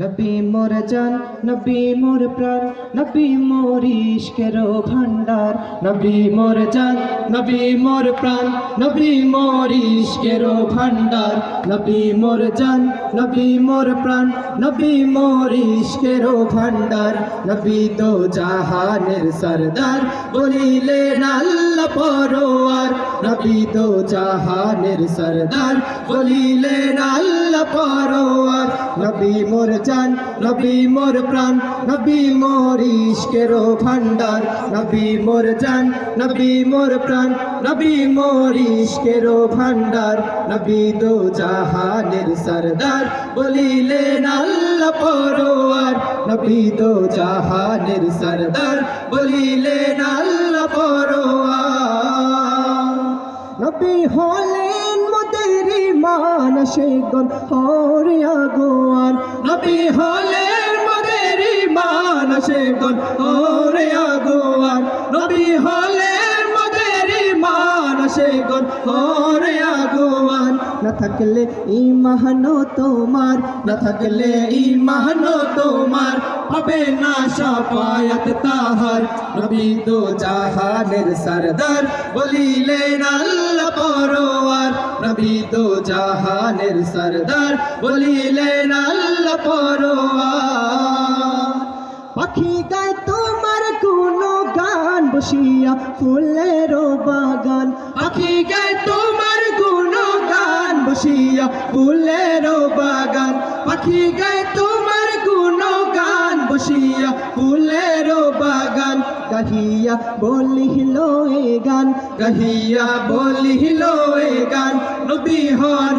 নবী মোর জান, নবী মোর প্রাণ, নবী মোর ইশকের ভান্ডার নবী মোর জান, নবী মোর প্রাণ, নবী মোর ইশকের ভান্ডার নবী মোর জান, নবী মোর প্রাণ, নবী মোর ইশকের ভান্ডার নবী দো জাহানের সরদার বলিলে আল্লাহ পরোয়ার। নবী দো জাহানের সরদার বলিলে আল্লাহ পরোয়ার। নবী মোর জান, নবী মোর প্রাণ, নবী মোর ইশকের ভান্ডার নবী মোর জান, নবী মোর প্রাণ, নবী মোর ইশকের ভান্ডার নবী দো জাহানের সরদার বলিলে আল্লাহ পরোয়ার। নবী দো জাহানের সরদার বলিলে আল্লাহ পরোয়ার। নবী হলেন ইমান সেগন হরে আগুয়ান হলে মদেরি ইমান সেগন হরে আগুয়ান। নবী হলেন না থাকলে ইমানো তোমার, না থাকলে ইমানো তোমার। হবে না সাফায়াত তাহার। নবী দো জাহানের সরদার, বলিলেন আল্লাহ পরোয়ার। নবী দো জাহানের সরদার, বলিলেন আল্লাহ পরোয়ার। পাখি গায় তোমার কোনো গান, বসিয়া ফুলের বাগান। পাখি গায় তোমার বসিয়া ফুলের বাগান। পাখি গায় তোমার কোনো গান বসিয়া ফুলের বাগান। গাহিয়া বলিল এ গান, গাহিয়া বলিল এ গান। নবী হন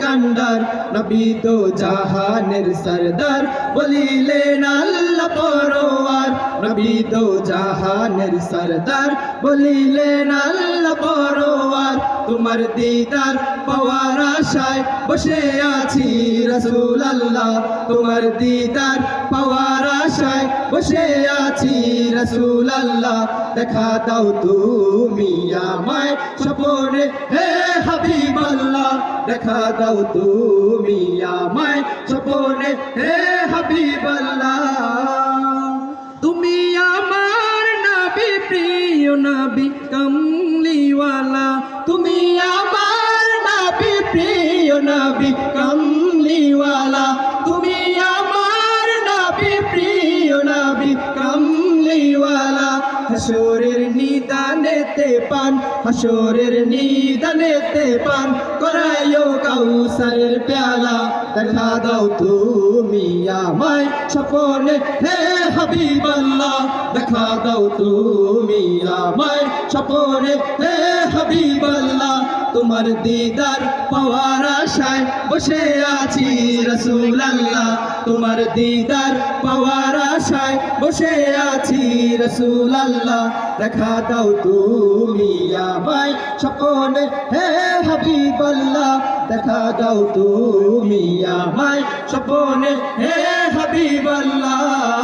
কান্ডার, নবী দো জাহানের সরদার। বলিলেন, আল্লাহ পরোয়ার। নবী দো জাহানের সরদার। বলিলেন, আল্লাহ পরোয়ার। তোমার দিদার পাওয়ার আশায় বসে আছি রসুল আল্লাহ তোমার দিদার পাওয়ার আশায় বসে আছি রসুল আল্লাহ দেখা দাও তুমি আমায় স্বপনে, হে হাবিব আল্লাহ দেখা দাও তুমি আমায় স্বপনে, হে হাবিব আল্লাহ তুমি আমার নবী, প্রিয় নবী, কমলিওয়ালা। আমার নাবি প্রিয় নাবি কামলিওয়ালা। তুমি আমার নাবি প্রিয় নাবি কামলিওয়ালা। হাসরের নিদানেতে পান হাসরের নিদানেতে পান। করায়ো কাউসারের প্যালা, দেখা দাও তুমি আমায় স্বপনে। হে হাবিবাল্লাহ, দেখা দাও তুমি আমায় স্বপনে। হে হাবিবাল্লাহ, তোমার দিদার পাওয়ার আশায় বসে আছি রসুল আল্লাহ তোমার দিদার পাওয়ার আশায় বসে আছি রসুল আল্লাহ দেখা দাও তুমি আমায় সকলে হে হাবিবাল্লাহ দেখা দাও তুমি আমায়। সকলে হে হাবিবাল্লাহ